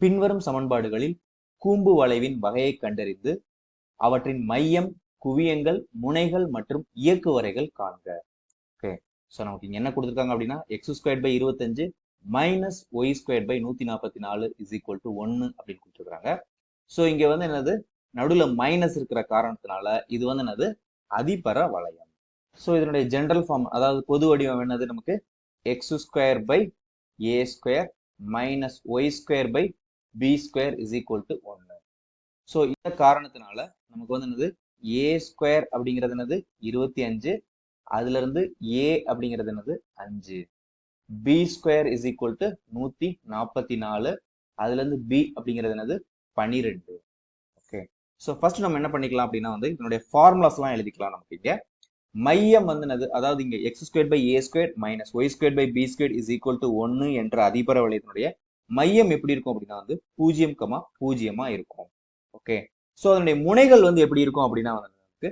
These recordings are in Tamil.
பின்வரும் சமன்பாடுகளில் கூம்பு வளைவின் வகையை கண்டறிந்து அவற்றின் மையம் குவியங்கள் முனைகள் மற்றும் இயக்குவரைகள் காண்க. ஓகே ஸோ நமக்கு என்ன கொடுத்துருக்காங்க அப்படின்னா எக்ஸ் ஸ்கொயர் பை இருபத்தஞ்சு மைனஸ் ஒய் ஸ்கொயர் பை நூத்தி நாற்பத்தி நாலு இஸ் ஈக்குவல் டு ஒன்னு அப்படின்னு கொடுத்துருக்காங்க. ஸோ இங்க வந்து என்னது? நடுவில் மைனஸ் இருக்கிற காரணத்தினால இது வந்து என்னது? அதிபர வளையம். ஸோ இதனுடைய ஜென்ரல் ஃபார்ம் அதாவது பொது வடிவம் என்னது நமக்கு? X square by A square minus Y square by B square is equal to ஒன்று ஸோ இந்த காரணத்தினால நமக்கு வந்து என்னது? ஏ ஸ்கொயர் அப்படிங்கிறது என்னது? இருபத்தி அஞ்சு. அதுல இருந்து ஏ அப்படிங்கிறது என்னது? அஞ்சு. B square is equal to நூத்தி நாற்பத்தி நாலு. அதுல இருந்து பி அப்படிங்கிறது என்னது? பனிரெண்டு. ஓகே ஸோ ஃபர்ஸ்ட் நம்ம என்ன பண்ணிக்கலாம் அப்படின்னா வந்து இதனுடைய ஃபார்முலாஸ்லாம் எழுதிக்கலாம் நமக்கு இங்கே. மையம் வந்து என்னது? அதாவது இங்கே X square by A square minus Y square by B square is equal to ஒன்று என்ற அதிபர வளையத்தினுடைய மையம் எப்படி இருக்கும் அப்படின்னா வந்து பூஜ்ஜியம் கமா பூஜ்ஜியமா இருக்கும். ஓகே ஸோ அதனுடைய முனைகள் வந்து எப்படி இருக்கும் அப்படின்னா வந்து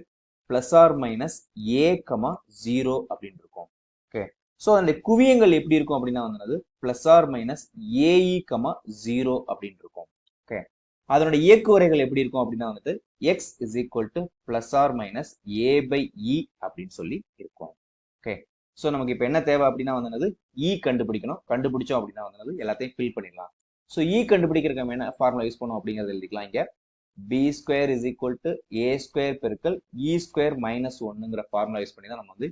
plus or minus A comma zero அப்படின்னு இருக்கும். ஓகே ஸோ அதனுடைய குவியங்கள் எப்படி இருக்கும் அப்படின்னா வந்து plus or minus A E comma zero அப்படின்னு இருக்கும். ஓகே அதனுடைய இயக்குவரைகள் எப்படி இருக்கும் அப்படின்னா வந்துட்டு X is equal to plus or minus A by E அப்படின்னு சொல்லி இருக்கும். ஓகே ஸோ நமக்கு இப்போ என்ன தேவை அப்படின்னா வந்தது இ e கண்டுபிடிக்கணும். கண்டுபிடிச்சோம் அப்படின்னா வந்து எல்லாத்தையும் ஃபில் பண்ணிடலாம். ஸோ இ e கண்டுபிடிக்கிறதுக்கு என்ன ஃபார்முலா யூஸ் பண்ணோம் அப்படிங்கிறது எழுதிக்கலாம் இங்கே. B square is equal to A square பெருக்கல் இ ஸ்கொயர் மைனஸ் ஒன்னுங்கிற ஃபார்முலா யூஸ் பண்ணி தான் நம்ம வந்து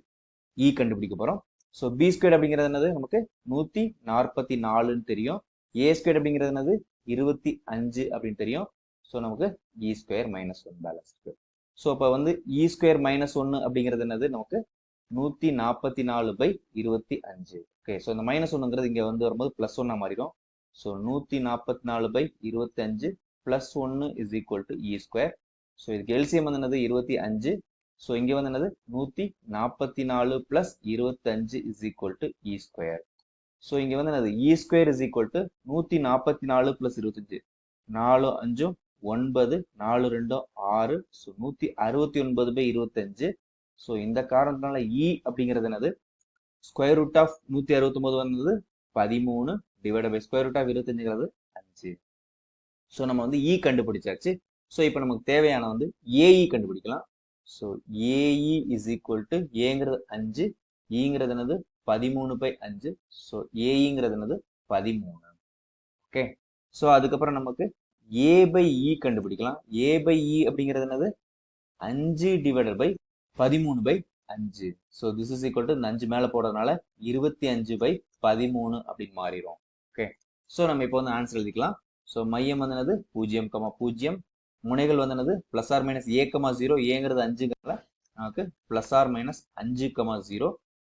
இ கண்டுபிடிக்க போகிறோம் ஸோ பி ஸ்கொயர் அப்படிங்கிறது என்னது? நமக்கு நூற்றி நாற்பத்தி நாலுன்னு தெரியும். ஏ ஸ்கொயர் அப்படிங்கிறது என்னது? இருபத்தி அஞ்சு அப்படின்னு தெரியும். ஸோ நமக்கு E square minus one balance இருக்கு ஸோ இப்போ வந்து இ ஸ்கொயர் மைனஸ் ஒன்று அப்படிங்கிறது என்னது? நமக்கு நூத்தி நாற்பத்தி நாலு பை இருபத்தி அஞ்சு. ஓகே ஸோ இந்த மைனஸ் ஒன்றுங்கிறது இங்கே வந்து வரும்போது ப்ளஸ் ஒன்னா மாறிடும். ஸோ நூத்தி நாற்பத்தி நாலு பை இருபத்தி அஞ்சு பிளஸ் ஒன்று is equal to E square so இதுக்கு எல்சிஎம் வந்து என்னது? இருபத்தி அஞ்சு. ஸோ இங்கே வந்து என்னது? நூற்றி நாற்பத்தி நாலு பிளஸ் இருபத்தஞ்சு is equal to E square so இங்கே வந்து என்னது? E square is equal to நூற்றி நாற்பத்தி நாலு பிளஸ் இருபத்தஞ்சு நாலு அஞ்சும் ஒன்பது நாலு ரெண்டும் ஆறு. ஸோ நூற்றி அறுபத்தி ஒன்பது பை இருபத்தஞ்சு ஸோ இந்த காரணத்தினால இ அப்படிங்கிறது என்னது? ஸ்கொயர் ரூட் ஆஃப் நூற்றி அறுபத்தொன்பது வந்தது பதிமூணு divide by square root of இருபத்தஞ்சுங்கிறது அஞ்சு. ஸோ நம்ம வந்து இ கண்டுபிடிச்சாச்சு. ஸோ இப்போ நமக்கு தேவையான வந்து ஏஇ கண்டுபிடிக்கலாம். So A E is equal to ஏங்கிறது அஞ்சு ஈங்கிறது என்னது? பதிமூணு பை அஞ்சு. ஸோ ஏஇங்கிறது என்னது? பதிமூணு. ஓகே ஸோ அதுக்கப்புறம் நமக்கு ஏ பை இ கண்டுபிடிக்கலாம். ஏ பை இ அப்படிங்கிறது என்னது? அஞ்சு டிவைடட் பை பதிமூணு பை அஞ்சு. So this is equal to இந்த அஞ்சு மேலே போடுறதுனால இருபத்தி அஞ்சு பை பதிமூணு அப்படின்னு மாறிடும் ஓகே ஸோ நம்ம இப்போ வந்து ஆன்சர் எழுதிக்கலாம். ஸோ மையம் வந்தனது பூஜ்ஜியம் கமா பூஜ்ஜியம். முனைகள் வந்தனது plus or minus A comma zero ஏங்கிறது அஞ்சுங்கிறதுல நமக்கு பிளஸ் ஆர் மைனஸ் அஞ்சு கமா ஜீரோ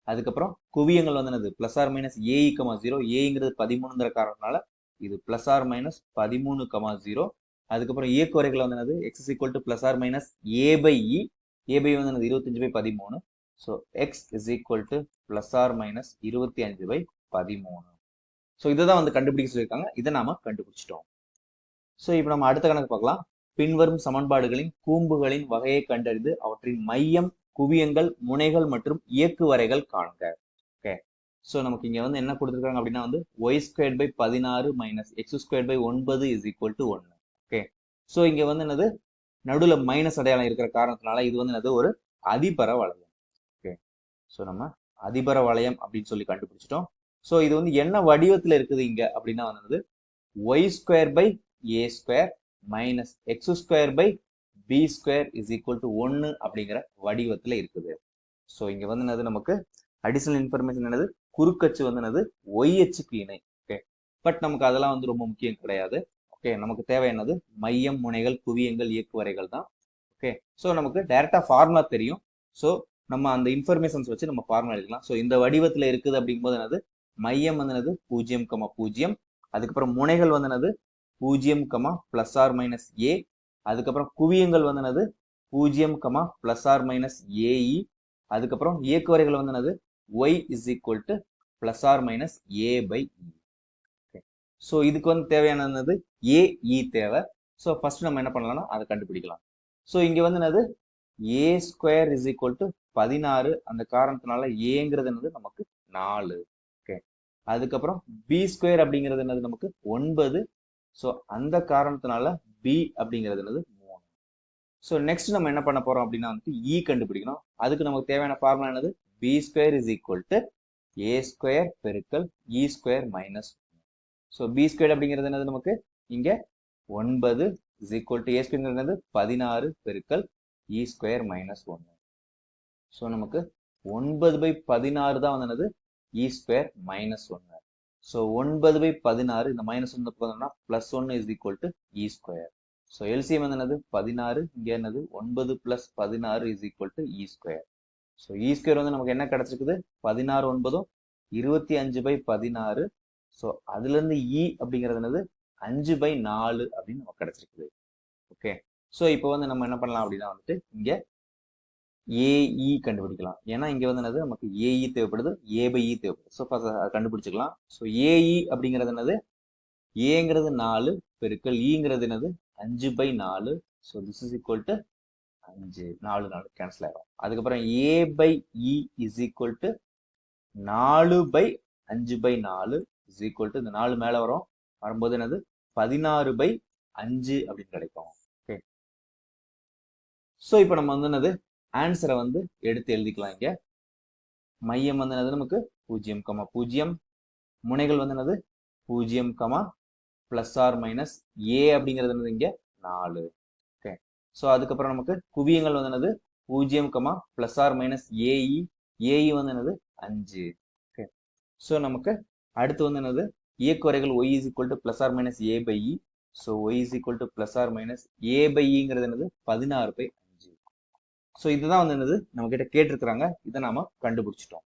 அதுக்கப்புறம் குவியங்கள் வந்தனது plus or minus A E comma zero ஏங்கிறது பதிமூணுங்கிற காரணத்தினால இது பிளஸ் ஆர் மைனஸ் பதிமூணு கமா ஜீரோ அதுக்கப்புறம் இயக்குவரைகள் வந்து என்னது? X equal to plus or minus A by E AB வந்து எனக்கு இருபத்தஞ்சு பை பதிமூணு so X is equal to plus or minus இருபத்தி அஞ்சு பை பதிமூணு ஸோ இதை தான் வந்து கண்டுபிடிக்க சொல்லியிருக்காங்க இதை நாம கண்டுபிடிச்சிட்டோம் ஸோ இப்போ நம்ம அடுத்த கணக்கு பார்க்கலாம் பின்வரும் சமன்பாடுகளின் கூம்புகளின் வகையை கண்டறிந்து அவற்றின் மையம் குவியங்கள் முனைகள் மற்றும் இயக்கு வரைகள் காணுங்க ஓகே ஸோ நமக்கு இங்க வந்து என்ன கொடுத்துருக்காங்க அப்படின்னா வந்து ஒய் ஸ்கொயர் பை பதினாறு மைனஸ் எக்ஸ் ஸ்கொயர் பை ஒன்பது இஸ் ஈக்குவல் டு ஒன்று ஓகே ஸோ இங்க வந்து என்னது நடுவில் மைனஸ் அடையாளம் இருக்கிற காரணத்தினால இது வந்து என்னது? ஒரு அதிபர வளையம். ஓகே ஸோ நம்ம அதிபர வளையம் அப்படின்னு சொல்லி கண்டுபிடிச்சிட்டோம். ஸோ இது வந்து என்ன வடிவத்தில் இருக்குது இங்க? அப்படின்னா வந்து Y square by A square minus X square by B square is equal to ஒன்று அப்படிங்கிற வடிவத்தில் இருக்குது. ஸோ இங்க வந்து என்னது? நமக்கு அடிஷனல் இன்ஃபர்மேஷன் என்னது? குறுக்கச்சு வந்து என்னது? ஒய் அச்சுக்கு இணை. ஓகே பட் நமக்கு அதெல்லாம் வந்து ரொம்ப முக்கியம் கிடையாது. ஓகே நமக்கு தேவை என்னது? மையம் முனைகள் குவியங்கள் இயக்குவரைகள் தான். ஓகே ஸோ நமக்கு டைரக்டா ஃபார்முலா தெரியும். ஸோ நம்ம அந்த இன்ஃபர்மேஷன்ஸ் வச்சு நம்ம ஃபார்முலா எடுக்கலாம் ஸோ இந்த வடிவத்தில் இருக்குது அப்படிங்கும்போது என்னது? மையம் வந்து பூஜ்ஜியம் கமா பூஜ்ஜியம். அதுக்கப்புறம் முனைகள் வந்து பூஜ்ஜியம் comma plus or minus A அதுக்கப்புறம் குவியங்கள் வந்தனது பூஜ்ஜியம் comma plus or minus A E அதுக்கப்புறம் இயக்குவரைகள் வந்து Y is equal to plus or minus A by E so இதுக்கு வந்து தேவையானது ஏஇ e தேவை. ஸோ ஃபர்ஸ்ட் நம்ம என்ன பண்ணலாம்னா அதை கண்டுபிடிக்கலாம். ஸோ இங்க வந்து என்னது? A square is equal to பதினாறு. அந்த காரணத்தினால ஏங்கிறது என்னது? நமக்கு நாலு. ஓகே அதுக்கப்புறம் பி ஸ்கொயர் அப்படிங்கிறது என்னது? நமக்கு ஒன்பது. ஸோ அந்த காரணத்தினால பி அப்படிங்கிறது என்னது? மூணு. ஸோ நெக்ஸ்ட் நம்ம என்ன பண்ண போறோம் அப்படின்னா வந்துட்டு இ கண்டுபிடிக்கணும். அதுக்கு நமக்கு தேவையான ஃபார்முலா என்னது? B square is equal to A square பெருக்கல் E square minus so B square அப்படிங்கிறது என்னது நமக்கு? இங்க ஒன்பது is equal to A square என்னது? பதினாறு பெருக்கல் இ ஸ்கொயர் மைனஸ் ஒன்று ஸோ நமக்கு ஒன்பது பை பதினாறு தான் வந்து என்னது? இ ஸ்கொயர் மைனஸ் ஒன்று ஸோ ஒன்பது பை பதினாறு இந்த மைனஸ் ஒன்று பார்த்தோம்னா ப்ளஸ் ஒன்று is equal to E square so LCM வந்து என்னது? பதினாறு இங்கே என்னது? ஒன்பது ப்ளஸ் பதினாறு is equal to E square so E square வந்து நமக்கு என்ன கிடச்சிருக்குது? பதினாறு ஒன்பதும் இருபத்தி அஞ்சு பை பதினாறு ஸோ அதுலேருந்து இ e அப்படிங்கிறது என்னது? அஞ்சு பை நாலு அப்படின்னு நமக்கு கிடைச்சிருக்குது. ஓகே ஸோ இப்போ வந்து நம்ம என்ன பண்ணலாம் அப்படின்னா வந்துட்டு இங்கே ஏஇ கண்டுபிடிக்கலாம். ஏன்னா இங்க வந்து என்னது? நமக்கு ஏஇ தேவைப்படுது. ஏ பை இ தேவைப்படுது. ஸோ ஃபர்ஸ்ட் கண்டுபிடிச்சிக்கலாம். ஸோ ஏஇ அப்படிங்கிறது என்னது? ஏங்கிறது நாலு பெருக்கல் ஈங்கிறது என்னது? அஞ்சு பை நாலு. So this is equal to அஞ்சு. நாலு நாலு. கேன்சல் ஆகும் அதுக்கப்புறம் A by E is equal to நாலு பை அஞ்சு பை நாலு. இஸ் ஈக்குவல் டு இந்த நாலு மேலே வரும். வரும்போது என்னது? பதினாறு பை அஞ்சு அப்படின்னு கிடைக்கும். ஓகே ஸோ இப்போ நம்ம வந்து என்னது? ஆன்சரை வந்து எடுத்து எழுதிக்கலாம் இங்க. மையம் வந்து என்னது நமக்கு? பூஜ்ஜியம் கமா பூஜ்ஜியம். முனைகள் வந்து என்னது? பூஜ்ஜியம் comma plus or minus A அப்படிங்கிறது என்னது இங்க? நாலு. ஓகே ஸோ அதுக்கப்புறம் நமக்கு குவியங்கள் வந்து என்னது? பூஜ்ஜியம் comma plus or minus A E A E வந்து என்னது? அஞ்சு. ஓகே ஸோ நமக்கு அடுத்து வந்து என்னது? இயக்குவரைகள் Y is equal to plus or minus A by E so Y is equal to plus or minus A by இங்கிறது என்னது? பதினாறு பை ஸோ இதுதான் வந்து என்னது? நம்ம கிட்ட கேட்டிருக்கிறாங்க. இதை நாம கண்டுபிடிச்சிட்டோம்.